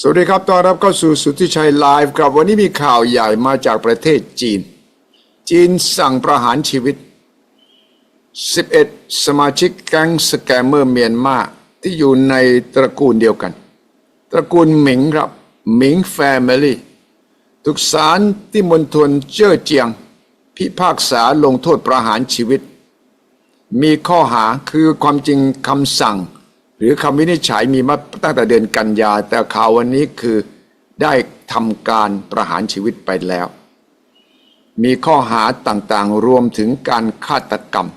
สวัสดีครับต้อนรับเข้าสู่สุทธิชัยไลฟ์ครับ วันนี้มีข่าวใหญ่มาจากประเทศจีน จีนสั่งประหารชีวิต 11 สมาชิกแก๊งสแกมเมอร์เมียนมาที่อยู่ในตระกูลเดียวกัน ตระกูลหมิงครับหมิงแฟมิลี่ถูกศาลที่มณฑลเจ้อเจียง พิพากษาลงโทษประหารชีวิต มีข้อหาคือความจริงคำสั่ง หรือคำวินิจฉัยมีมาตั้งแต่เดือนกันยา แต่ข่าววันนี้คือได้ทำการประหารชีวิตไปแล้ว มีข้อหาต่างๆ รวมถึงการฆาตกรรม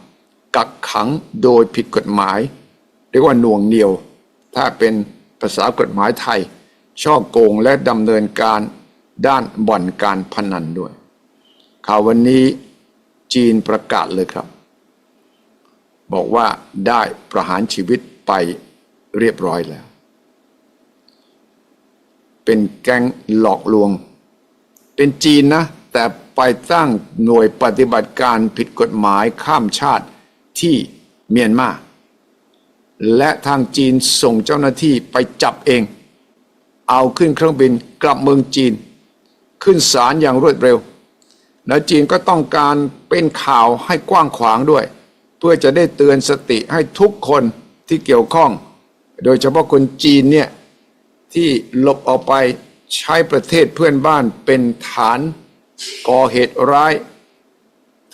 กักขังโดยผิดกฎหมาย เรียกว่าหน่วงเหนียว ถ้าเป็นภาษากฎหมายไทย ช่อโกงและดำเนินการด้านบ่อนการพนันด้วย ข่าววันนี้จีนประกาศเลยครับ บอกว่าได้ประหารชีวิตไป เรียบร้อยแล้ว เป็นแก๊งหลอกลวง เป็นจีนนะ แต่ไปตั้งหน่วยปฏิบัติการผิดกฎหมายข้ามชาติที่เมียนมาและทางจีนส่งเจ้าหน้าที่ไปจับเอง เอาขึ้นเครื่องบินกลับเมืองจีน ขึ้นศาลอย่างรวดเร็ว แล้วจีนก็ต้องการเป็นข่าวให้กว้างขวางด้วย เพื่อจะได้เตือนสติให้ทุกคนที่เกี่ยวข้อง โดยเฉพาะคนจีนเนี่ยที่หลบออกไปใช้ประเทศเพื่อนบ้านเป็นฐานก่อเหตุร้าย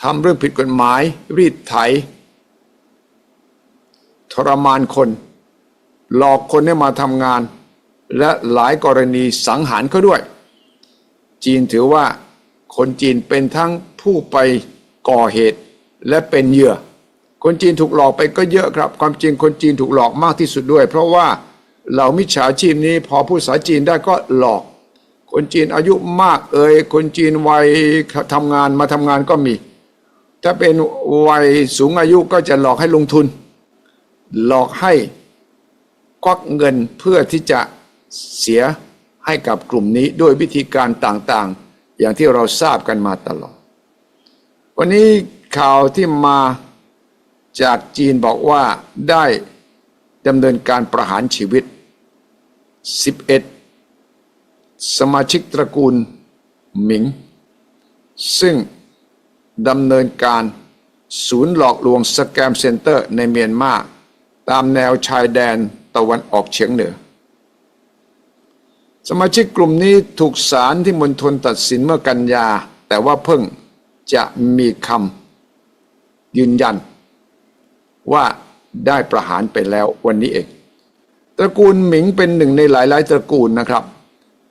ทำเรื่องผิดกฎหมาย รีดไถ ทรมานคน หลอกคนให้มาทำงาน และหลายกรณีสังหารเขาด้วย จีนถือว่าคนจีนเป็นทั้งผู้ไปก่อเหตุและเป็นเหยื่อ คนจีนถูกหลอกไปก็เยอะครับ ความจริงคนจีนถูกหลอกมากที่สุดด้วย เพราะว่าเหล่ามิจฉาชีพนี้พอพูดภาษาจีนได้ก็หลอก คนจีนอายุมากเอ่ยคนจีนวัยทำงานมาทำงานก็มี ถ้าเป็นวัยสูงอายุก็จะหลอกให้ลงทุน หลอกให้ควักเงินเพื่อที่จะเสียให้กับกลุ่มนี้ด้วยวิธีการต่างๆ อย่างที่เราทราบกันมาตลอด วันนี้ข่าวที่มา จากจีนบอกว่าได้ดำเนินการประหารชีวิต 11 สมาชิกตระกูลหมิง ซึ่งดำเนินการศูนย์หลอกลวงสแกมเซ็นเตอร์ในเมียนมาตามแนวชายแดนตะวันออกเฉียงเหนือ สมาชิกกลุ่มนี้ถูกศาลที่มณฑลตัดสินเมื่อกันยา แต่ว่าเพิ่งจะมีคำยืนยัน ว่าได้ประหารไปแล้ววันนี้เอง ตระกูลหมิงเป็นหนึ่งในหลาย ๆ ตระกูลนะครับ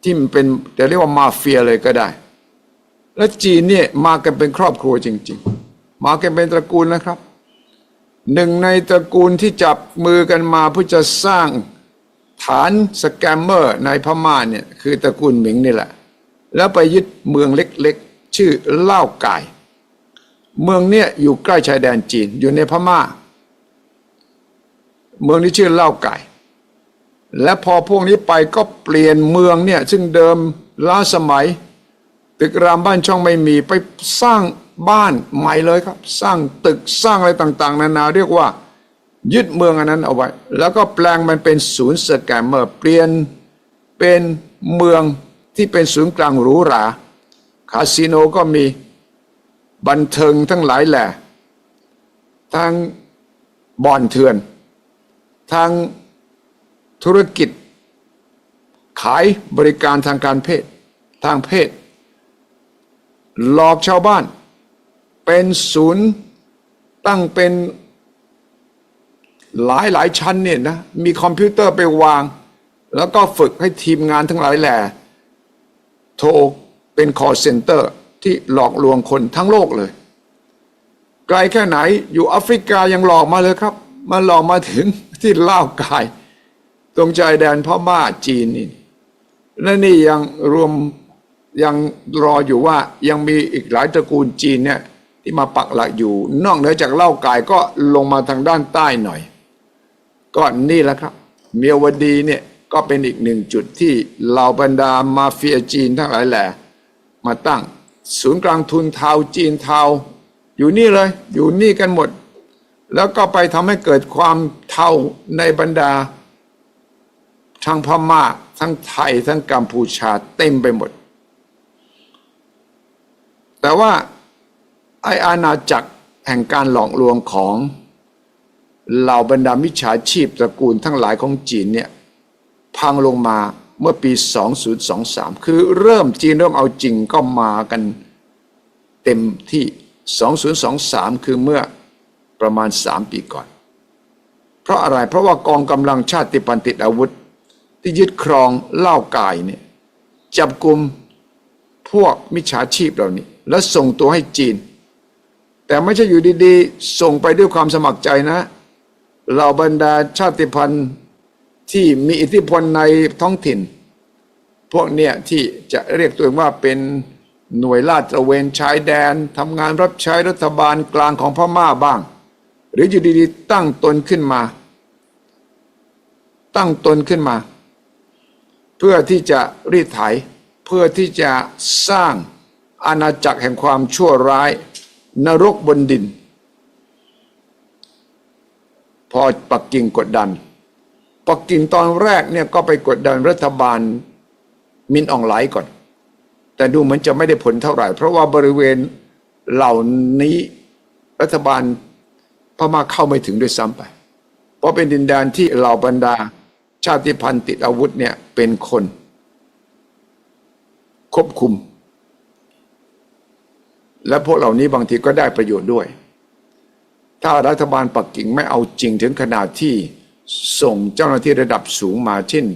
ที่มันเป็นจะเรียกว่ามาเฟียเลยก็ได้ และจีนเนี่ยมากันเป็นครอบครัวจริง ๆ มากันเป็นตระกูลนะครับ หนึ่งในตระกูลที่จับมือกันมาเพื่อจะสร้างฐานสแกมเมอร์ในพม่าเนี่ยคือตระกูลหมิงนี่แหละ แล้วไปยึดเมืองเล็กๆ ชื่อเล่าไกายเมืองเนี่ยอยู่ใกล้ชายแดนจีนอยู่ในพม่า เมืองนี้ชื่อเล่าไก่ และพอพวกนี้ไปก็เปลี่ยนเมืองเนี่ยซึ่งเดิมล้าสมัย ตึกรามบ้านช่องไม่มีไปสร้างบ้านใหม่เลยครับ สร้างตึกสร้างอะไรต่างๆ นานาเรียกว่า ยึดเมืองอันนั้นเอาไว้ แล้วก็แปลงมันเป็นศูนย์สแกมเมอร์เปลี่ยนเป็นเมืองที่เป็นศูนย์กลางหรูหราคาสิโนก็มีบันเทิงทั้งหลายแหล่ทั้งบ่อนเถื่อน ทางธุรกิจ ขายบริการทางการเพศ ทางเพศ หลอกชาวบ้าน เป็นศูนย์ตั้งเป็นหลายหลายชั้นเนี่ยนะมีคอมพิวเตอร์ไปวาง แล้วก็ฝึกให้ทีมงานทั้งหลายแหล่โทรเป็น call center ที่หลอกลวงคนทั้งโลกเลย ไกลแค่ไหนอยู่แอฟริกายังหลอกมาเลยครับมาหลอกมาถึง ที่ล่ากาย ตรงชายแดนพ่อบ้าจีนนี่และนี่ยังรวมยังรออยู่ว่ายังมีอีกหลายตระกูลจีนเนี่ยที่มาปักหลักอยู่ นอกเหนือจากเล่ากายก็ลงมาทางด้านใต้หน่อย ก็นี่แหละครับ เมียวดีเนี่ยก็เป็นอีกหนึ่งจุดที่เหล่าบรรดามาเฟียจีนทั้งหลายแหล่มาตั้ง ศูนย์กลางทุนเทาจีนเทาอยู่นี่เลย อยู่นี่กันหมด แล้วก็ไปทำให้เกิดความเท่าในบรรดา ทั้งพม่าทั้งไทยทั้งกัมพูชาเต็มไปหมด แต่ว่าไออาณาจักรแห่งการหลอกลวงของเหล่าบรรดามิจฉาชีพตระกูลทั้งหลายของจีนเนี่ยพังลงมาเมื่อปี 2023 คือเริ่มจีนเริ่มเอาจริงก็มากันเต็มที่ 2023 คือเมื่อ ประมาณ3ปีก่อน เพราะอะไรเพราะว่ากองกำลังชาติพันธุ์ติดอาวุธ ที่ยึดครองเล่ากายเนี่ยจับกลุ่มพวกมิจฉาชีพเหล่านี้ แล้วส่งตัวให้จีน แต่ไม่ใช่อยู่ดีๆ ส่งไปด้วยความสมัครใจนะเหล่าบรรดาชาติพันธุ์ที่มีอิทธิพลในท้องถิ่น พวกเนี่ยที่จะเรียกตัวเองว่าเป็นหน่วยลาดตระเวนชายแดนทำงานรับใช้รัฐบาลกลางของพม่าบ้าง หรืออยู่ดีๆตั้งตนขึ้นมา ตั้งตนขึ้นมา เพื่อที่จะรีดไถ เพื่อที่จะสร้างอาณาจักรแห่งความชั่วร้าย นรกบนดิน พอปักกิ่งกดดันปักกิ่งตอนแรกเนี่ยก็ไปกดดันรัฐบาลมินอองไหลก่อน แต่ดูเหมือนจะไม่ได้ผลเท่าไหร่ เพราะว่าบริเวณเหล่านี้รัฐบาล ม่าเข้าไม่ถึงด้วยซ้ำไป เพราะเป็นดินแดนที่เหล่าบรรดาชาติพันธุ์ติดอาวุธเนี่ยเป็นคนควบคุม และพวกเหล่านี้บางทีก็ได้ประโยชน์ด้วย ถ้ารัฐบาลปักกิ่งไม่เอาจริงถึงขนาดที่ส่งเจ้าหน้าที่ระดับสูงมาเช่น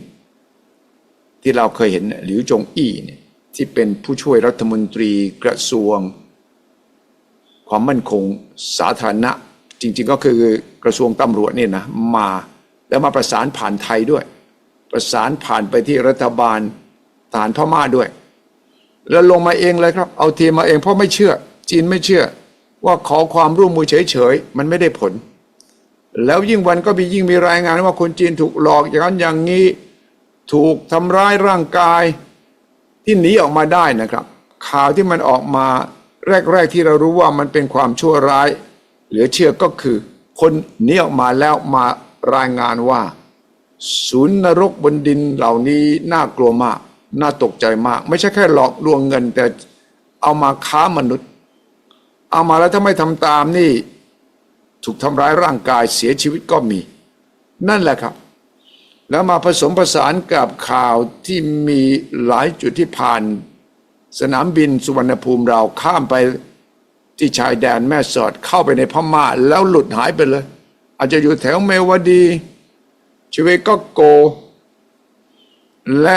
ที่เราเคยเห็นหลิวจงอี้เนี่ยที่เป็นผู้ช่วยรัฐมนตรีกระทรวง ความมั่นคงสาธารณะ ริง ๆ ก็คือกระทรวงตำรวจนี่นะมาแล้วมาประสานผ่านไทยด้วย ประสานผ่านไปที่รัฐบาลฐานพม่าด้วย แล้วลงมาเองเลยครับ เอาทีมมาเองเพราะไม่เชื่อ จีนไม่เชื่อ ว่าขอความร่วมมือเฉยๆมันไม่ได้ผล แล้วยิ่งวันก็มียิ่งมีรายงานว่าคนจีนถูกหลอกอย่างนั้นอย่างนี้ถูกทำร้ายร่างกายที่หนีออกมาได้นะครับ ข่าวที่มันออกมาแรก ๆ ที่เรารู้ว่ามันเป็นความชั่วร้าย เหลือเชื่อก็คือคนนี้ออกมาแล้วมารายงานว่า ศูนย์นรกบนดินเหล่านี้น่ากลัวมาก น่าตกใจมาก ไม่ใช่แค่หลอกลวงเงิน แต่เอามาค้ามนุษย์ เอามาแล้วถ้าไม่ทำตามนี่ ถูกทำร้ายร่างกายเสียชีวิตก็มี นั่นแหละครับ แล้วมาผสมผสานกับข่าวที่มีหลายจุดที่ผ่าน สนามบินสุวรรณภูมิเราข้ามไป ที่ชายแดนแม่สอดเข้าไปในพม่าแล้วหลุดหายไปเลย อาจจะอยู่แถวเมวดี ชีวิตก็โก และ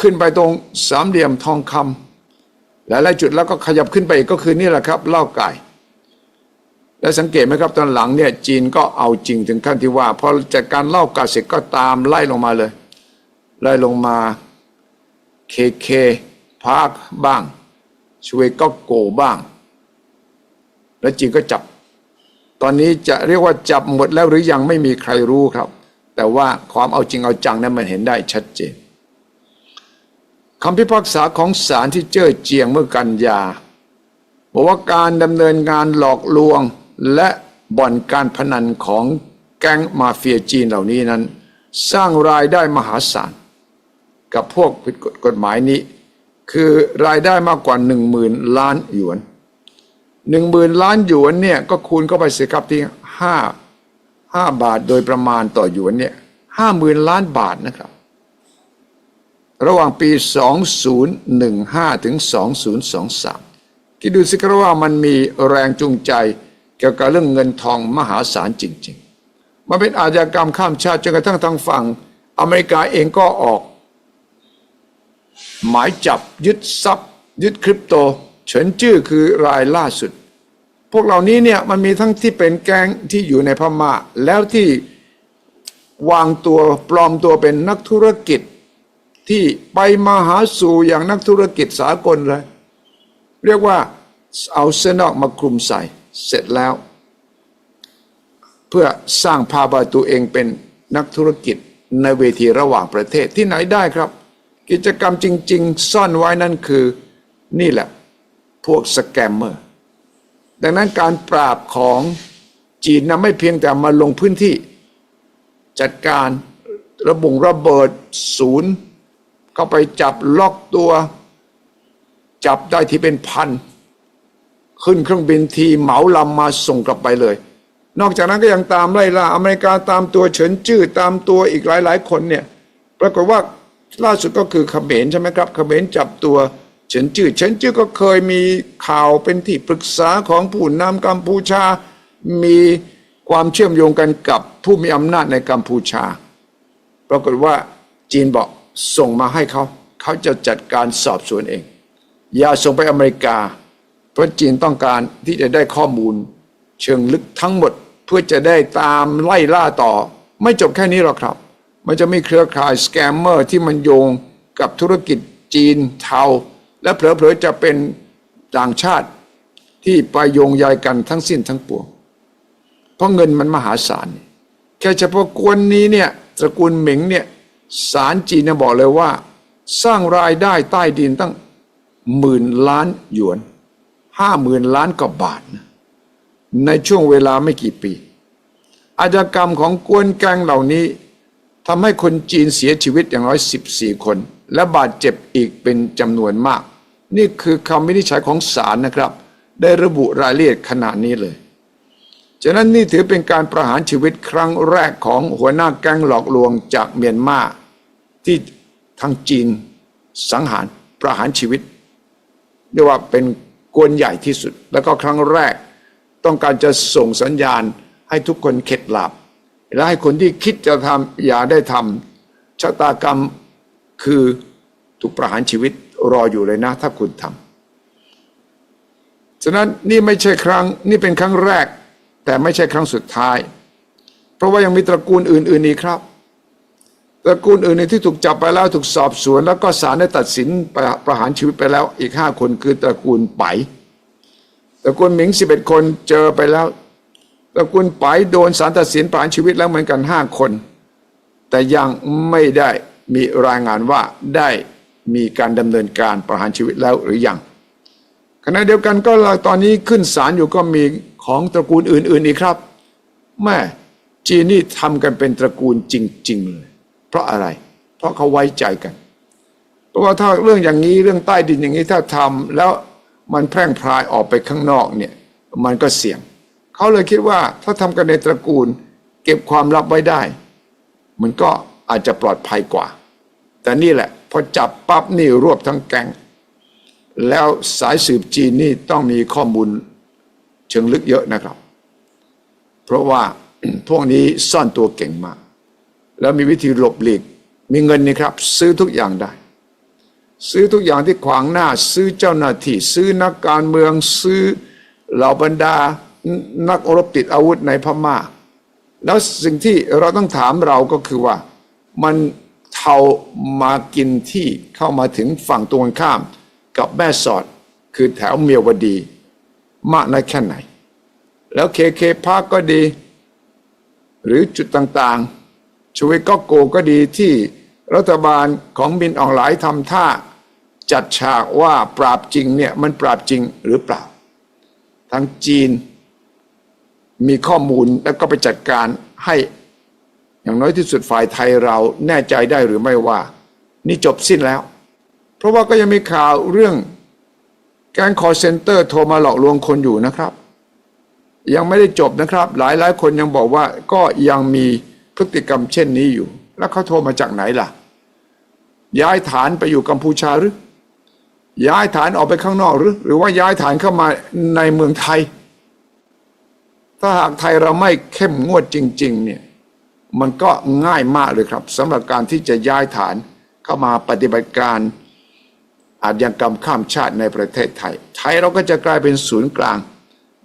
ขึ้นไปตรงสามเหลี่ยมทองคำหลายๆจุดแล้วก็ขยับขึ้นไปอีกก็คือนี่แหละครับเล่าไก่ แล้วสังเกตไหมครับตอนหลังเนี่ยจีนก็เอาจริงถึงขั้นที่ว่าพอจากการเล่าไกาเสร็จก็ตามไล่ลงมาเลย ไล่ลงมาเคเคพาร์คบ้างช่วก็โกบ้าง แล้วจีนก็จับ ตอนนี้จะเรียกว่าจับหมดแล้วหรือยังไม่มีใครรู้ครับ แต่ว่าความเอาจริงเอาจังนั้นมันเห็นได้ชัดเจนคำพิพากษาของศาลที่เจ้อเจียงเมื่อกันยาบอกว่าการดำเนินงานหลอกลวงและบ่อนการพนันของแก๊งมาเฟียจีนเหล่านี้นั้น สร้างรายได้มหาศาล กับพวกผิดกฎหมายนี้ คือรายได้มากกว่าหนึ่งหมื่นล้านหยวน หนึ่งหมื่นล้านหยวนเนี่ยก็คูณเข้าไปสิครับที่ห้าห้าบาทโดยประมาณต่อหยวนเนี่ยห้าหมื่นล้านบาทนะครับ ระหว่างปี 2015 ถึง 2023คิดดูสิครับว่ามันมีแรงจูงใจเกี่ยวกับเรื่องเงินทองมหาศาลจริง ๆ มันเป็นอาชญากรรมข้ามชาติจนกระทั่งทางฝั่งอเมริกาเองก็ออก หมายจับยึดทรัพย์ ยึดคริปโต เฉินจื้อคือรายล่าสุด พวกเหล่านี้เนี่ยมันมีทั้งที่เป็นแก๊งที่อยู่ในพม่า แล้วที่วางตัวปลอมตัวเป็นนักธุรกิจที่ไปมาหาสู่อย่างนักธุรกิจสากลเลย เรียกว่าเอาเส้นนอกมาคลุมใส่เสร็จแล้ว เพื่อสร้างภาพตัวเองเป็นนักธุรกิจในเวทีระหว่างประเทศที่ไหนได้ครับ กิจกรรมจริง ๆ ซ่อนไว้นั่นคือนี่แหละ พวกสแกมเมอร์ ดังนั้นการปราบของจีนนะไม่เพียงแต่มาลงพื้นที่ จัดการระบุงระเบิดศูนย์ เข้าไปจับล็อกตัว จับได้ที่เป็นพัน ขึ้นเครื่องบินทีเหมาลำมาส่งกลับไปเลย นอกจากนั้นก็ยังตามไล่ล่าอเมริกาตามตัวเฉินจื้อตามตัวอีกหลายๆ คนเนี่ยปรากฏว่าล่าสุดก็คือเขมรใช่ไหมครับเขมรจับตัว เฉินจื้อเฉินจื้อก็เคยมีข่าวเป็นที่ปรึกษาของผู้นำกัมพูชา มีความเชื่อมโยงกันกับผู้มีอำนาจในกัมพูชา ปรากฏว่าจีนบอกส่งมาให้เขา เขาจะจัดการสอบสวนเอง อย่าส่งไปอเมริกา เพราะจีนต้องการที่จะได้ข้อมูล เชิงลึกทั้งหมดเพื่อจะได้ตามไล่ล่าต่อ ไม่จบแค่นี้หรอกครับ มันจะมีเครือข่ายสแกมเมอร์ที่มันโยงกับธุรกิจจีนเทา และเผลอๆจะเป็นต่างชาติที่ไปโยงใยกันทั้งสิ้นทั้งปวง เพราะเงินมันมหาศาล แค่เฉพาะกวนนี้เนี่ยตระกูลเหมิงเนี่ยศาลจีนบอกเลยว่า สร้างรายได้ใต้ดินตั้งหมื่นล้านหยวนห้าหมื่นล้านกว่าบาทนะในช่วงเวลาไม่กี่ปี อาชญากรรมของกวนแกงเหล่านี้ทำให้คนจีนเสียชีวิตอย่างน้อย 14 คน และบาดเจ็บอีกเป็นจำนวนมาก นี่คือคำวินิจฉัยของศาลนะครับ ได้ระบุรายละเอียดขนาดนี้เลยฉะนั้นนี่ถือเป็นการประหารชีวิตครั้งแรกของหัวหน้าแก๊งหลอกลวงจากเมียนมาที่ทางจีนสังหารประหารชีวิตเรียกว่าเป็นกวนใหญ่ที่สุด แล้วก็ครั้งแรก ต้องการจะส่งสัญญาณให้ทุกคนเข็ดหลับและให้คนที่คิดจะทำอย่าได้ทำชะตากรรมคือถูกประหารชีวิต รออยู่เลยนะ ถ้าคุณทำฉะนั้นนี่ไม่ใช่ครั้งนี่เป็นครั้งแรก แต่ไม่ใช่ครั้งสุดท้าย เพราะว่ายังมีตระกูลอื่น ๆ อีกครับ ตระกูลอื่นที่ถูกจับไปแล้วถูกสอบสวน แล้วก็ศาลได้ตัดสินประประหารชีวิตไปแล้วอีกห้าคนคือตระกูลไปตระกูลหมิงสิบเอ็ดคนเจอไปแล้วตระกูลไปโดนศาลตัดสินประหารชีวิตแล้วเหมือนกันห้าคน แต่ยังไม่ได้มีรายงานว่าได้ มีการดำเนินการประหารชีวิตแล้วหรือยังขณะเดียวกันก็ตอนนี้ขึ้นศาลอยู่ก็มีของตระกูลอื่น ๆอีกครับแม่จีนนี่ทำกันเป็นตระกูลจริงๆเลยเพราะอะไร เพราะเขาไว้ใจกัน เพราะว่าถ้าเรื่องอย่างนี้เรื่องใต้ดินอย่างนี้ถ้าทำแล้วมันแพร่งพรายออกไปข้างนอกเนี่ยมันก็เสี่ยง เขาเลยคิดว่าถ้าทำกันในตระกูลเก็บความลับไว้ได้ มันก็อาจจะปลอดภัยกว่า แต่นี่แหละ พอจับปั๊บนี่รวบทั้งแก๊งแล้วสายสืบจีนนี่ต้องมีข้อมูลเชิงลึกเยอะนะครับ เพราะว่าพวกนี้ซ่อนตัวเก่งมาก แล้วมีวิธีหลบหลีก มีเงินนี่ครับ ซื้อทุกอย่างได้ ซื้อทุกอย่างที่ขวางหน้า ซื้อเจ้าหน้าที่ ซื้อนักการเมืองซื้อเหล่าบรรดานักรบติดอาวุธในพม่า แล้วสิ่งที่เราต้องถามเราก็คือว่ามัน เทามากินที่เข้ามาถึงฝั่งตรงข้ามกับแม่สอดคือแถวเมียวดี มากน้อยแค่ไหน แล้วเคเคพาร์กก็ดี หรือจุดต่างๆชเวก็โกก็ดีที่รัฐบาลของบินออนไลน์ทำท่า จัดฉากว่าปราบจริงเนี่ยมันปราบจริงหรือเปล่า ทางจีนมีข้อมูลแล้วก็ไปจัดการให้ อย่างน้อยที่สุดฝ่ายไทยเราแน่ใจได้หรือไม่ว่า นี่จบสิ้นแล้ว เพราะว่าก็ยังมีข่าวเรื่องแก๊งคอร์เซนเตอร์โทรมาหลอกลวงคนอยู่นะครับ ยังไม่ได้จบนะครับ หลายหลายคนยังบอกว่าก็ยังมีพฤติกรรมเช่นนี้อยู่ แล้วเขาโทรมาจากไหนล่ะ ย้ายฐานไปอยู่กัมพูชาหรือ ย้ายฐานออกไปข้างนอกหรือ หรือว่าย้ายฐานเข้ามาในเมืองไทย ถ้าหากไทยเราไม่เข้มงวดจริง ๆ เนี่ย มันก็ง่ายมากเลยครับสำหรับการที่จะย้ายฐานเข้ามาปฏิบัติการอาชญากรรมข้ามชาติในประเทศไทย ไทยเราก็จะกลายเป็นศูนย์กลาง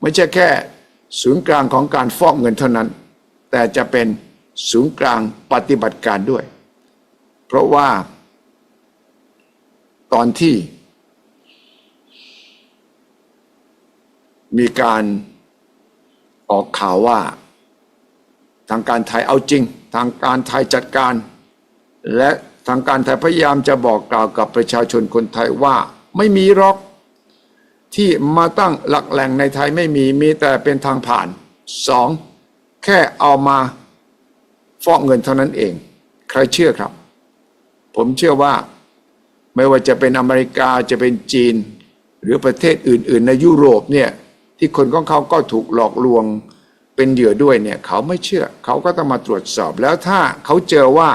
ไม่ใช่แค่ศูนย์กลางของการฟอกเงินเท่านั้น แต่จะเป็นศูนย์กลางปฏิบัติการด้วย เพราะว่า ตอนที่ มีการออกข่าวว่า ทางการไทยเอาจริง ทางการไทยจัดการ และทางการไทยพยายามจะบอกกล่าวกับประชาชนคนไทยว่าไม่มีหรอกที่มาตั้งหลักแหล่งในไทยไม่มีมีแต่เป็นทางผ่านสองแค่เอามาฟอกเงินเท่านั้นเอง ใครเชื่อครับ ผมเชื่อว่าไม่ว่าจะเป็นอเมริกาจะเป็นจีน หรือประเทศอื่น ๆ ในยุโรปเนี่ยที่คนของเขาก็ถูกหลอกลวง เป็นเหยื่อด้วยเนี่ยเขาไม่เชื่อเขาก็ต้องมาตรวจสอบ แล้วถ้าเขาเจอว่า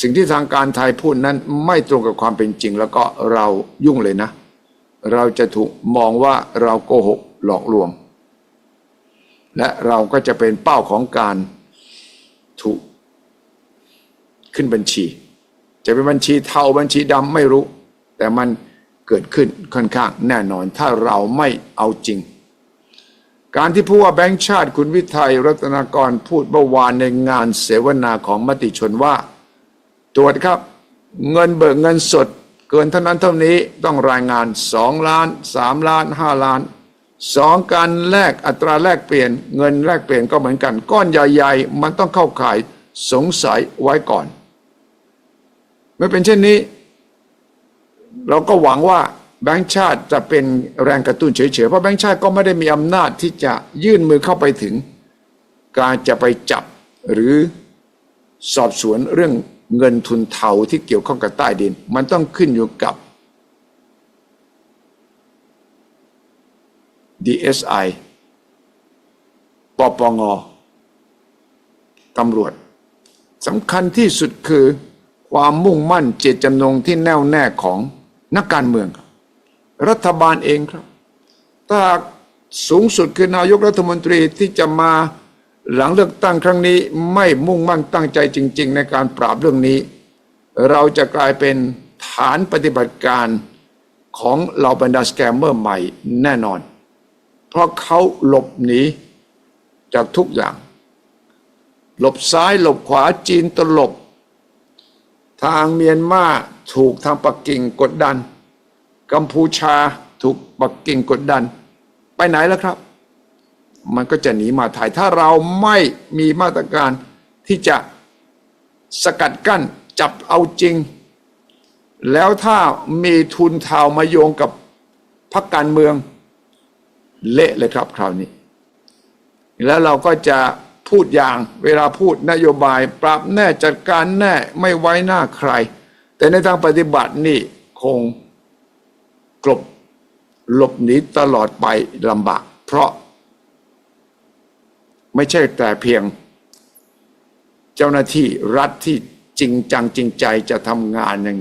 สิ่งที่ทางการไทยพูดนั้นไม่ตรงกับความเป็นจริง แล้วก็เรายุ่งเลยนะ เราจะถูกมองว่าเราโกหกหลอกลวง และเราก็จะเป็นเป้าของการถูกขึ้นบัญชี จะเป็นบัญชีเทาบัญชีดำไม่รู้ แต่มันเกิดขึ้นค่อนข้างแน่นอนถ้าเราไม่เอาจริง การที่ผู้ว่าแบงค์ชาติคุณวิทัยรัตนากรพูดเมื่อวานในงานเสวนาของมติชนว่า ตรวจครับ เงินเบิกเงินสด เกินเท่านั้นเท่านี้ต้องรายงาน 2 ล้าน 3 ล้าน 5 ล้านสองการแลกอัตราแลกเปลี่ยน เงินแลกเปลี่ยนก็เหมือนกัน ก้อนใหญ่ๆ มันต้องเข้าข่ายสงสัยไว้ก่อน เมื่อเป็นเช่นนี้ เราก็หวังว่า แบงค์ชาติจะเป็นแรงกระตุ้นเฉยๆ เพราะแบงค์ชาติก็ไม่ได้มีอำนาจที่จะยื่นมือเข้าไปถึง การจะไปจับหรือสอบสวนเรื่องเงินทุนเทาที่เกี่ยวข้องกับใต้ดิน มันต้องขึ้นอยู่กับ DSI ปปงตำรวจสำคัญที่สุดคือความมุ่งมั่นเจตจำนงที่แน่วแน่ของนักการเมืองค รัฐบาลเองครับ ถ้าสูงสุดคือนายกรัฐมนตรีที่จะมาหลังเลือกตั้งครั้งนี้ไม่มุ่งมั่นตั้งใจจริง ๆ ในการปราบเรื่องนี้ เราจะกลายเป็นฐานปฏิบัติการของเหล่าบรรดาสแกมเมอร์ใหม่แน่นอน เพราะเขาหลบหนีจากทุกอย่าง หลบซ้ายหลบขวาจีนตลบ ทางเมียนมาถูกทางปักกิ่งกดดัน กัมพูชาถูกปักกิ่งกดดัน ไปไหนแล้วครับ มันก็จะหนีมาไทยถ้าเราไม่มีมาตรการที่จะสกัดกั้นจับเอาจริง แล้วถ้ามีทุนเทามาโยงกับพรรคการเมือง เละเลยครับคราวนี้ แล้วเราก็จะพูดอย่างเวลาพูดนโยบายปรับแน่จัดการแน่ไม่ไว้หน้าใคร แต่ในทางปฏิบัตินี่คง กลบหลบหนีตลอดไปลำบาก เพราะ ไม่ใช่แต่เพียง เจ้าหน้าที่รัฐที่จริงจังจริงใจจะทำงานอย่าง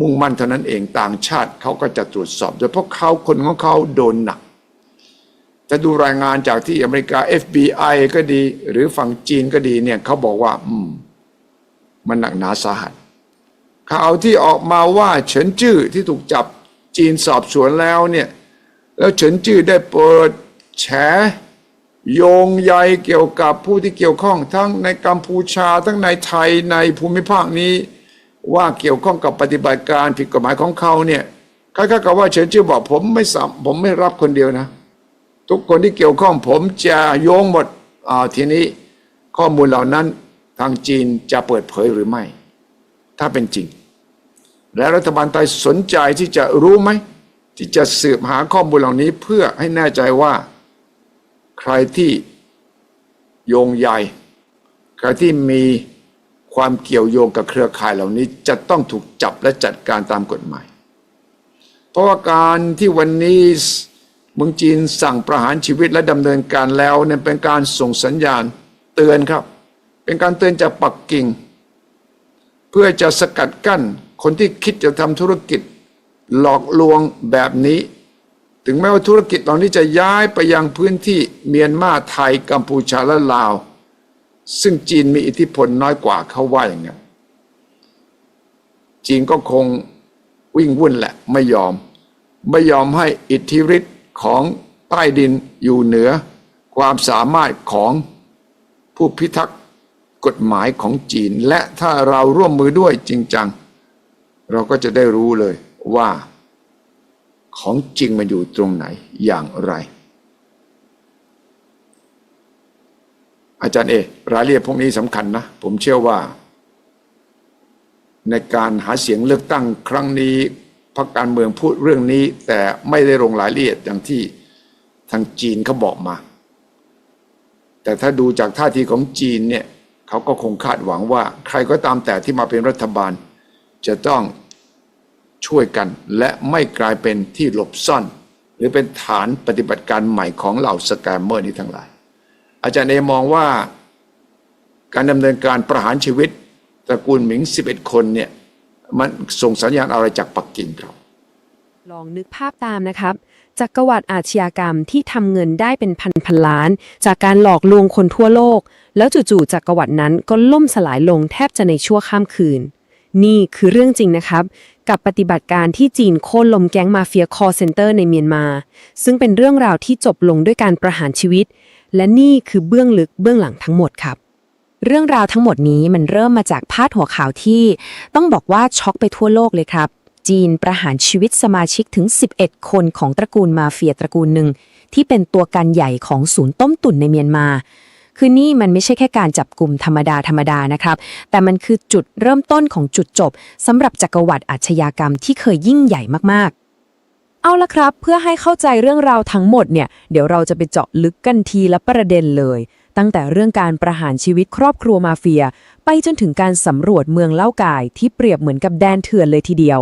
มุ่งมั่นเท่านั้นเองต่างชาติเขาก็จะตรวจสอบโดยเพราะเขาคนของเขาโดนหนักจะดูรายงานจากที่อเมริกา FBI ก็ดี หรือฝั่งจีนก็ดีเนี่ยเขาบอกว่า อืม มันหนักหนาสาหัสข่าวที่ออกมาว่าเฉินจื้อที่ถูกจับ จีนสอบสวนแล้วเนี่ย แล้วเฉินจื้อได้เปิดแฉโยงใยเกี่ยวกับผู้ที่เกี่ยวข้องทั้งในกัมพูชาทั้งในไทยในภูมิภาคนี้ ว่าเกี่ยวข้องกับปฏิบัติการผิดกฎหมายของเขาเนี่ยคล้ายๆกับว่าเฉินจื้อบอกผมไม่สัมผมไม่รับคนเดียวนะ ทุกคนที่เกี่ยวข้องผมจะโยงหมดอ่าทีนี้ข้อมูลเหล่านั้นทางจีนจะเปิดเผยหรือไม่ ถ้าเป็นจริง และรัฐบาลไทยสนใจที่จะรู้ไหม ที่จะสืบหาข้อมูลเหล่านี้เพื่อให้แน่ใจว่า ใครที่โยงใยใครที่มีความเกี่ยวโยงกับเครือข่ายเหล่านี้จะต้องถูกจับและจัดการตามกฎหมาย เพราะว่าการที่วันนี้เมืองจีนสั่งประหารชีวิตและดำเนินการแล้วเนี่ยเป็นการส่งสัญญาณเตือนครับ เป็นการเตือนจากปักกิ่ง เพื่อจะสกัดกั้น คนที่คิดจะทำธุรกิจหลอกลวงแบบนี้ ถึงแม้ว่าธุรกิจเหล่านี้จะย้ายไปยังพื้นที่เมียนมาไทยกัมพูชาและลาว ซึ่งจีนมีอิทธิพลน้อยกว่าเขาว่าอย่างนี้นจีนก็คงวิ่งวุ่นแหละไม่ยอม ไม่ยอมให้อิทธิฤทธิ์ของใต้ดินอยู่เหนือ ความสามารถของผู้พิทักษ์กฎหมายของจีน และถ้าเราร่วมมือด้วยจริงจัง เราก็จะได้รู้เลยว่า ของจริงมันอยู่ตรงไหนอย่างไร อาจารย์เอรายละเอียดพวกนี้สำคัญนะ ผมเชื่อว่า ในการหาเสียงเลือกตั้งครั้งนี้พรรคการเมืองพูดเรื่องนี้ แต่ไม่ได้ลงรายละเอียดอย่างที่ทางจีนเขาบอกมา แต่ถ้าดูจากท่าทีของจีนเนี่ยเขาก็คงคาดหวังว่า ใครก็ตามแต่ที่มาเป็นรัฐบาล จะต้องช่วยกันและไม่กลายเป็นที่หลบซ่อน หรือเป็นฐานปฏิบัติการใหม่ของเหล่าสแกมเมอร์นี้ทั้งหลาย อาจารย์เอมองว่าการดำเนินการประหารชีวิตตระกูลหมิง 11 คนเนี่ยมันส่งสัญญาณอะไรจากปักกิ่งครับ ลองนึกภาพตามนะครับจักรวรรดิอาชญากรรมที่ทำเงินได้เป็นพันพันล้าน จากการหลอกลวงคนทั่วโลก แล้วจู่ๆจักรวรรดินั้นก็ล่มสลายลงแทบจะในชั่วข้ามคืน นี่คือเรื่องจริงนะครับ กับปฏิบัติการที่จีนโค่นลมแก๊งมาเฟียคอร์เซนเตอร์ในเมียนมา ซึ่งเป็นเรื่องราวที่จบลงด้วยการประหารชีวิต และนี่คือเบื้องลึกเบื้องหลังทั้งหมดครับ เรื่องราวทั้งหมดนี้มันเริ่มมาจากพาดหัวข่าวที่ ต้องบอกว่าช็อกไปทั่วโลกเลยครับ จีนประหารชีวิตสมาชิกถึง 11 คนของตระกูลมาเฟียตระกูลหนึ่งที่เป็นตัวการใหญ่ของศูนย์ต้มตุ๋นในเมียนมา คือนี่มันไม่ใช่แค่การจับกลุ่มธรรมดาธรรมดานะครับ แต่มันคือจุดเริ่มต้นของจุดจบสำหรับจักรวรรดิอาชญากรรมที่เคยยิ่งใหญ่มากๆ เอาละครับ เพื่อให้เข้าใจเรื่องราวทั้งหมดเนี่ย เดี๋ยวเราจะไปเจาะลึกกันทีละประเด็นเลย ตั้งแต่เรื่องการประหารชีวิตครอบครัวมาเฟีย ไปจนถึงการสำรวจเมืองเล่ากายที่เปรียบเหมือนกับแดนเถื่อนเลยทีเดียว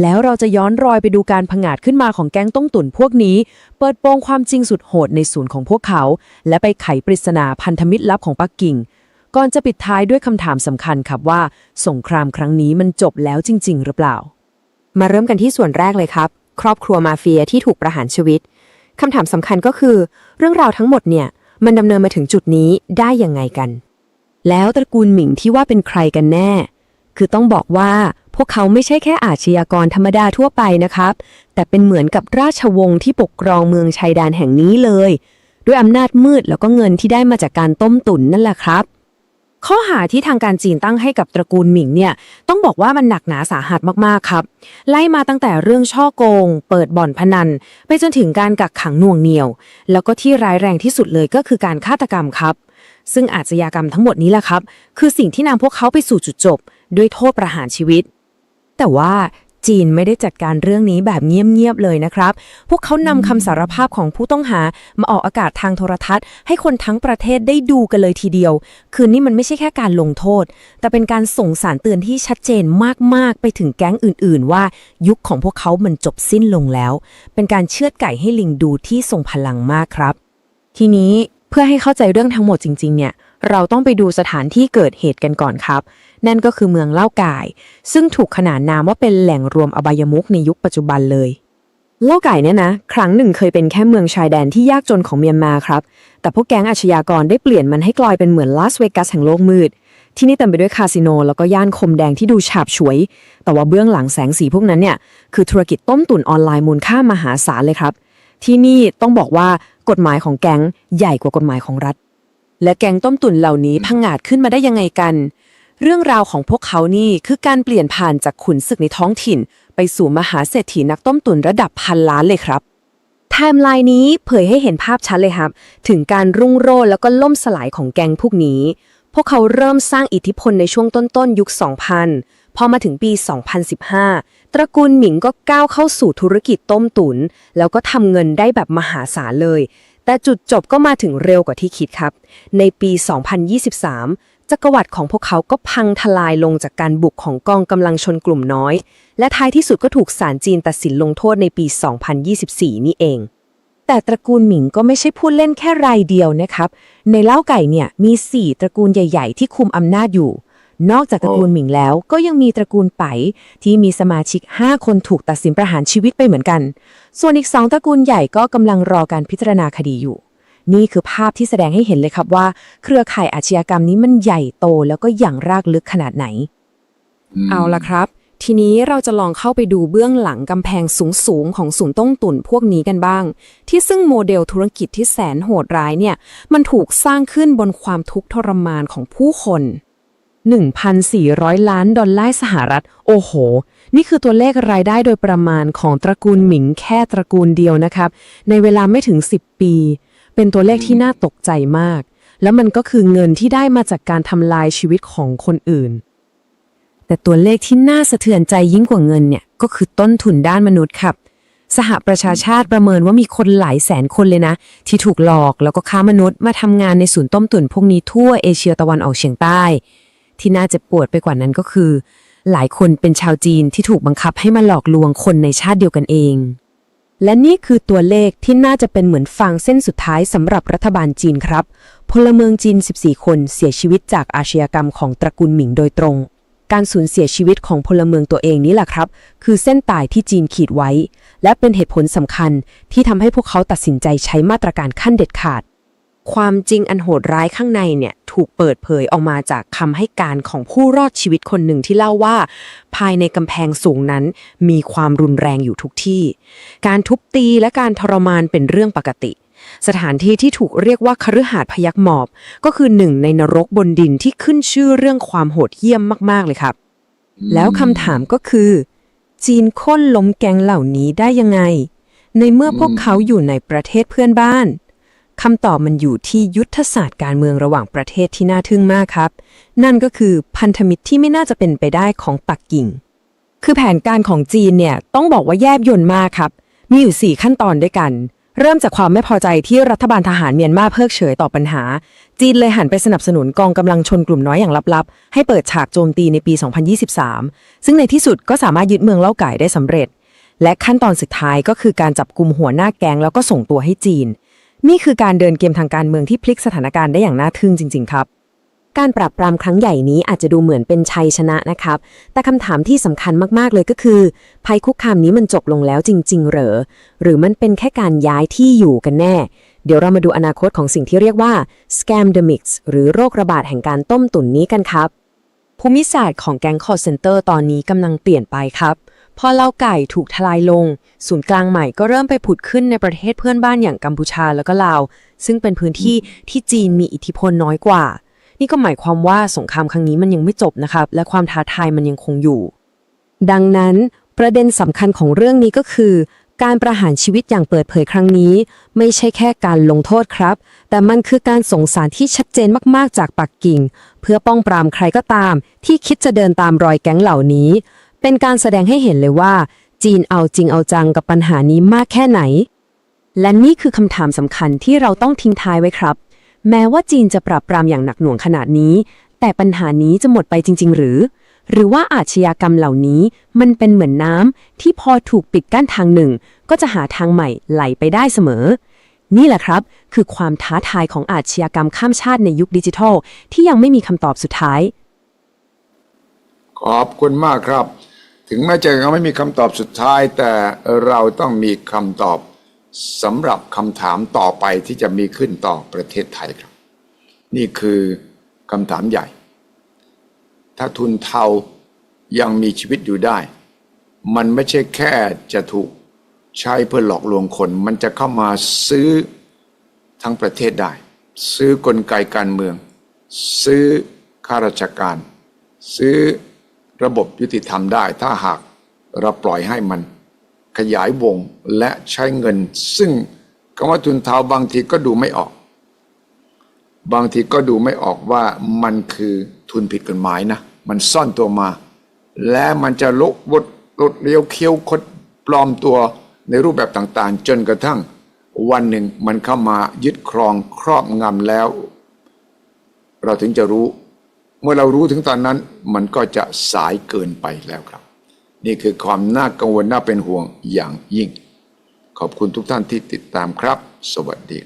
แล้วเราจะย้อนรอยไปดูการผงาดขึ้นมาของแก๊งต้งตุ่นพวกนี้ เปิดโปงความจริงสุดโหดในศูนย์ของพวกเขา และไปไขปริศนาพันธมิตรลับของปักกิ่ง ก่อนจะปิดท้ายด้วยคำถามสำคัญครับว่า สงครามครั้งนี้มันจบแล้วจริง ๆ หรือเปล่า มาเริ่มกันที่ส่วนแรกเลยครับ ครอบครัวมาเฟียที่ถูกประหารชีวิตคำถามสำคัญก็คือ เรื่องราวทั้งหมดเนี่ยมันดำเนินมาถึงจุดนี้ได้ยังไงกัน แล้วตระกูลหมิงที่ว่าเป็นใครกันแน่ คือต้องบอกว่าพวกเขาไม่ใช่แค่อาชญากรธรรมดาทั่วไปนะครับ แต่เป็นเหมือนกับราชวงศ์ที่ปกครองเมืองชายแดนแห่งนี้เลย ด้วยอำนาจมืดแล้วก็เงินที่ได้มาจากการต้มตุ๋นนั่นแหละครับ ข้อหาที่ทางการจีนตั้งให้กับตระกูลหมิงเนี่ย ต้องบอกว่ามันหนักหนาสาหัสมากๆครับ ไล่มาตั้งแต่เรื่องช่อโกง เปิดบ่อนพนัน ไปจนถึงการกักขังน่วงเหนียว แล้วก็ที่ร้ายแรงที่สุดเลยก็คือการฆาตกรรมครับซึ่งอาชญากรรมทั้งหมดนี้แหละครับ คือสิ่งที่นำพวกเขาไปสู่จุดจบ ด้วยโทษประหารชีวิต แต่ว่าจีนไม่ได้จัดการเรื่องนี้แบบเงียบ ๆ เลยนะครับ พวกเขานำคำสารภาพของผู้ต้องหามาออกอากาศทางโทรทัศน์ ให้คนทั้งประเทศได้ดูกันเลยทีเดียว คือนี่มันไม่ใช่แค่การลงโทษ แต่เป็นการส่งสารเตือนที่ชัดเจนมาก ๆ ไปถึงแก๊งอื่น ๆ ว่ายุคของพวกเขามันจบสิ้นลงแล้ว เป็นการเชือดไก่ให้ลิงดูที่ทรงพลังมากครับ ทีนี้เพื่อให้เข้าใจเรื่องทั้งหมดจริง ๆ เนี่ย เราต้องไปดูสถานที่เกิดเหตุกันก่อนครับ นั่นก็คือเมืองเล่ากาย ซึ่งถูกขนานนามว่าเป็นแหล่งรวมอบายมุกในยุคปัจจุบันเลย เล่าไก่เนี่ยนะ ครั้งหนึ่งเคยเป็นแค่เมืองชายแดนที่ยากจนของเมียนมาครับ แต่พวกแก๊งอาชญากรได้เปลี่ยนมันให้กลายเป็นเหมือนลาสเวกัสแห่งโลกมืด ที่นี่เต็มไปด้วยคาสิโนแล้วก็ย่านคมแดงที่ดูฉาบฉวย แต่ว่าเบื้องหลังแสงสีพวกนั้นเนี่ยคือธุรกิจต้มตุ๋นออนไลน์มูลค่ามหาศาลเลยครับ ที่นี่ต้องบอกว่ากฎหมายของแก๊งใหญ่กว่ากฎหมายของรัฐ และแกงต้มตุ๋นเหล่านี้พังงาดขึ้นมาได้ยังไงกัน เรื่องราวของพวกเขานี่คือการเปลี่ยนผ่านจากขุนศึกในท้องถิ่น ไปสู่มหาเศรษฐีนักต้มตุ๋นระดับพันล้านเลยครับไทม์ไลน์นี้เผยให้เห็นภาพชัดเลยครับ ถึงการรุ่งโรจน์แล้วก็ล่มสลายของแกงพวกนี้ พวกเขาเริ่มสร้างอิทธิพลในช่วงต้นๆ ยุค 2000 พอมาถึงปี 2015 ตระกูลหมิงก็ก้าวเข้าสู่ธุรกิจต้มตุ๋นแล้วก็ทำเงินได้แบบมหาศาลเลย แต่จุดจบก็มาถึงเร็วกว่าที่คิดครับ ในปี 2023 จักรวรรดิของพวกเขาก็พังทลายลงจากการบุกของกองกำลังชนกลุ่มน้อย และท้ายที่สุดก็ถูกศาลจีนตัดสินลงโทษในปี 2024 นี่เอง แต่ตระกูลหมิงก็ไม่ใช่ผู้เล่นแค่รายเดียวนะครับ ในเล่าไก่เนี่ยมี 4 ตระกูลใหญ่ ๆ ที่คุมอำนาจอยู่ นอกจากตระกูลหมิงแล้วก็ยังมีตระกูลไป ที่มีสมาชิก 5 คนถูกตัดสินประหารชีวิตไปเหมือนกัน ส่วนอีก2ตระกูลใหญ่ก็กำลังรอการพิจารณาคดีอยู่ นี่คือภาพที่แสดงให้เห็นเลยครับว่า เครือข่ายอาชญากรรมนี้มันใหญ่โตแล้วก็อย่างรากลึกขนาดไหน เอาละครับ ทีนี้เราจะลองเข้าไปดูเบื้องหลังกำแพงสูงๆของศูนย์ต้งตุ่นพวกนี้กันบ้าง ที่ซึ่งโมเดลธุรกิจที่แสนโหดร้ายเนี่ย มันถูกสร้างขึ้นบนความทุกข์ทรมานของผู้คน 1,400 ล้านดอลลาร์สหรัฐ โอ้โห นี่คือตัวเลขรายได้โดยประมาณของตระกูลหมิงแค่ตระกูลเดียวนะครับ ในเวลาไม่ถึง 10 ปี เป็นตัวเลขที่น่าตกใจมาก แล้วมันก็คือเงินที่ได้มาจากการทำลายชีวิตของคนอื่น แต่ตัวเลขที่น่าสะเทือนใจยิ่งกว่าเงินเนี่ยก็คือต้นทุนด้านมนุษย์ครับสหประชาชาติประเมินว่ามีคนหลายแสนคนเลยนะ ที่ถูกหลอกแล้วก็ค้ามนุษย์มาทำงานในศูนย์ต้มตุ๋นพวกนี้ทั่วเอเชียตะวันออกเฉียงใต้ ที่น่าเจะปวดไปกว่านั้นก็คือ หลายคนเป็นชาวจีนที่ถูกบังคับให้มาหลอกลวงคนในชาติเดียวกันเอง และนี่คือตัวเลขที่น่าจะเป็นเหมือนฟางเส้นสุดท้ายสำหรับรัฐบาลจีนครับ พลเมืองจีน 14 คนเสียชีวิตจากอาชญากรรมของตระกูลหมิงโดยตรง การสูญเสียชีวิตของพลเมืองตัวเองนี่แหละครับ คือเส้นตายที่จีนขีดไว้ และเป็นเหตุผลสำคัญที่ทำให้พวกเขาตัดสินใจใช้มาตรการขั้นเด็ดขาด ความจริงอันโหดร้ายข้างในเนี่ยถูกเปิดเผยออกมาจากคำให้การของผู้รอดชีวิตคนหนึ่งที่เล่าว่า ภายในกำแพงสูงนั้นมีความรุนแรงอยู่ทุกที่ การทุบตีและการทรมานเป็นเรื่องปกติ สถานที่ที่ถูกเรียกว่าคฤหาสน์พยักหมอบ ก็คือหนึ่งในนรกบนดินที่ขึ้นชื่อเรื่องความโหดเหี้ยมมาก ๆ เลยครับ แล้วคำถามก็คือ จีนค้นล้มแกงเหล่านี้ได้ยังไง ในเมื่อพวกเขาอยู่ในประเทศเพื่อนบ้าน คำตอบมันอยู่ที่ยุทธศาสตร์การเมืองระหว่างประเทศที่น่าทึ่งมากครับ นั่นก็คือพันธมิตรที่ไม่น่าจะเป็นไปได้ของปักกิ่ง คือแผนการของจีนเนี่ยต้องบอกว่าแยบยลมากครับ มีอยู่ 4 ขั้นตอนด้วยกัน เริ่มจากความไม่พอใจที่รัฐบาลทหารเมียนมาเพิกเฉยต่อปัญหา จีนเลยหันไปสนับสนุนกองกำลังชนกลุ่มน้อยอย่างลับๆ ให้เปิดฉากโจมตีในปี 2023 ซึ่งในที่สุดก็สามารถยึดเมืองเล่าไก่ได้สำเร็จ และขั้นตอนสุดท้ายก็คือการจับกลุ่มหัวหน้าแก๊งแล้วก็ส่งตัวให้จีน นี่คือการเดินเกมทางการเมืองที่พลิกสถานการณ์ได้อย่างน่าทึ่งจริง ๆ ครับการปราบปรามครั้งใหญ่นี้อาจจะดูเหมือนเป็นชัยชนะนะครับ แต่คำถามที่สำคัญมาก ๆ เลยก็คือ ภัยคุกคามนี้มันจบลงแล้วจริง ๆ เหรอ หรือมันเป็นแค่การย้ายที่อยู่กันแน่ เดี๋ยวเรามาดูอนาคตของสิ่งที่เรียกว่า scamdemics หรือโรคระบาดแห่งการต้มตุ๋นนี้กันครับ ภูมิศาสตร์ของแก๊ง call center ตอนนี้กำลังเปลี่ยนไปครับ พอเล่าไก่ถูกทลายลง ศูนย์กลางใหม่ก็เริ่มไปผุดขึ้นในประเทศเพื่อนบ้านอย่างกัมพูชาแล้วก็ลาว ซึ่งเป็นพื้นที่ที่จีนมีอิทธิพลน้อยกว่า นี่ก็หมายความว่าสงครามครั้งนี้มันยังไม่จบนะครับ และความท้าทายมันยังคงอยู่ ดังนั้นประเด็นสำคัญของเรื่องนี้ก็คือ การประหารชีวิตอย่างเปิดเผยครั้งนี้ ไม่ใช่แค่การลงโทษครับ แต่มันคือการส่งสารที่ชัดเจนมากๆจากปักกิ่ง เพื่อป้องปรามใครก็ตาม ที่คิดจะเดินตามรอยแก๊งเหล่านี้ เป็นการแสดงให้เห็นเลยว่า จีนเอาจริงเอาจังกับปัญหานี้มากแค่ไหน และนี่คือคำถามสำคัญที่เราต้องทิ้งท้ายไว้ครับ แม้ว่าจีนจะปราบปรามอย่างหนักหน่วงขนาดนี้ แต่ปัญหานี้จะหมดไปจริง ๆ หรือ หรือว่าอาชญากรรมเหล่านี้ มันเป็นเหมือนน้ำที่พอถูกปิดกั้นทางหนึ่ง ก็จะหาทางใหม่ไหลไปได้เสมอ นี่แหละครับ คือความท้าทายของอาชญากรรมข้ามชาติในยุคดิจิทัล ที่ยังไม่มีคำตอบสุดท้าย ขอบคุณมากครับ ถึงแม้จะยังไม่มีคำตอบสุดท้าย แต่เราต้องมีคำตอบสำหรับคำถามต่อไปที่จะมีขึ้นต่อประเทศไทยครับ นี่คือคำถามใหญ่ ถ้าทุนเทายังมีชีวิตอยู่ได้ มันไม่ใช่แค่จะถูกใช้เพื่อหลอกลวงคน มันจะเข้ามาซื้อทั้งประเทศได้ ซื้อกลไกการเมือง ซื้อข้าราชการ ซื้อ ระบบยุติธรรมได้ ถ้าหากเราปล่อยให้มันขยายวงและใช้เงิน ซึ่งคำว่าทุนเทาบางทีก็ดูไม่ออก บางทีก็ดูไม่ออกว่ามันคือทุนผิดกฎหมายนะ มันซ่อนตัวมา และมันจะลุกบดลดเลี้ยวเคี้ยวคดปลอมตัวในรูปแบบต่างๆ จนกระทั่ง วันหนึ่งมันเข้ามายึดครองครอบงำแล้ว เราถึงจะรู้ เมื่อเรารู้ถึงตอนนั้นมันก็จะสายเกินไปแล้วครับ นี่คือความน่ากังวลน่าเป็นห่วงอย่างยิ่ง ขอบคุณทุกท่านที่ติดตามครับ สวัสดี